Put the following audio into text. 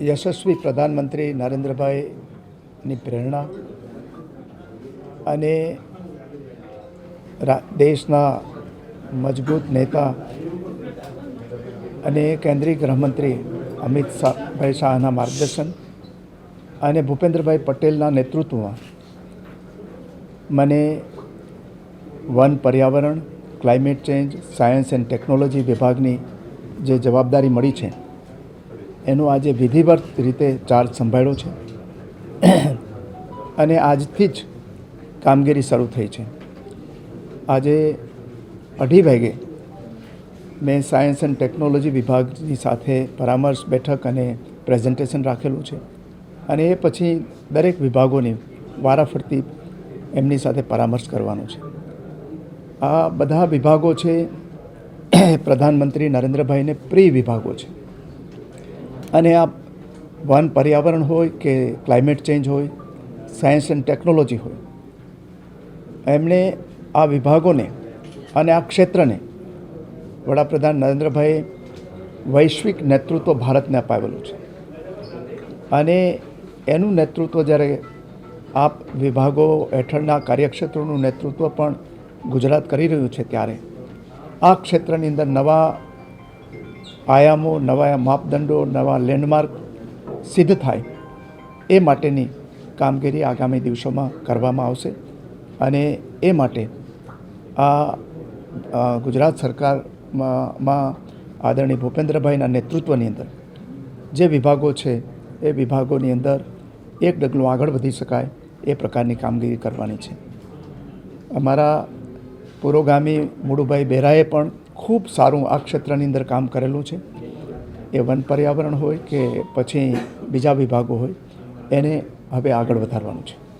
યશસ્વી પ્રધાનમંત્રી નરેન્દ્રભાઈની પ્રેરણા અને દેશના મજબૂત નેતા અને કેન્દ્રીય ગૃહમંત્રી અમિત શાહ, ભાઈ શાહના માર્ગદર્શન અને ભૂપેન્દ્રભાઈ પટેલના નેતૃત્વમાં મને વન પર્યાવરણ, climate change, science and technology વિભાગની જે જવાબદારી મળી છે એનો આજે વિધિવત રીતે ચાર્જ સંભાળ્યો છે. અને આજથી જ કામગીરી શરૂ થઈ છે. આજે અઢી વાગે મેં સાયન્સ એન્ડ ટેકનોલોજી વિભાગની સાથે પરામર્શ બેઠક અને પ્રેઝન્ટેશન રાખેલું છે. અને એ પછી દરેક વિભાગોની વારાફરતી એમની સાથે પરામર્શ કરવાનો છે. આ બધા વિભાગો છે પ્રધાનમંત્રી નરેન્દ્રભાઈને પ્રિય વિભાગો છે. અને આ વન પર્યાવરણ હોય કે ક્લાઇમેટ ચેન્જ હોય સાયન્સ એન્ડ ટેકનોલોજી હોય, એમણે આ વિભાગોને અને આ ક્ષેત્રને વડાપ્રધાન નરેન્દ્રભાઈએ વૈશ્વિક નેતૃત્વ ભારતને અપાવેલું છે. અને એનું નેતૃત્વ જ્યારે આ વિભાગો હેઠળના કાર્યક્ષેત્રોનું નેતૃત્વ પણ ગુજરાત કરી રહ્યું છે ત્યારે, આ ક્ષેત્રની અંદર નવા આયામો, નવા માપદંડો, નવા લેન્ડમાર્ક સિદ્ધ થાય એ માટેની કામગીરી આગામી દિવસોમાં કરવામાં આવશે અને એ માટે આ ગુજરાત સરકારમાં આદરણીય ભૂપેન્દ્રભાઈના નેતૃત્વની અંદર જે વિભાગો છે એ વિભાગોની અંદર એક ડગલું આગળ વધી શકાય એ પ્રકારની કામગીરી કરવાની છે. અમારા પુરોગામી મુળુભાઈ બેરાએ પણ ખૂબ સારું આ ક્ષેત્રની અંદર કામ કરેલું છે. એ વન પર્યાવરણ હોય કે પછી બીજા વિભાગો હોય, એને હવે આગળ વધારવાનું છે.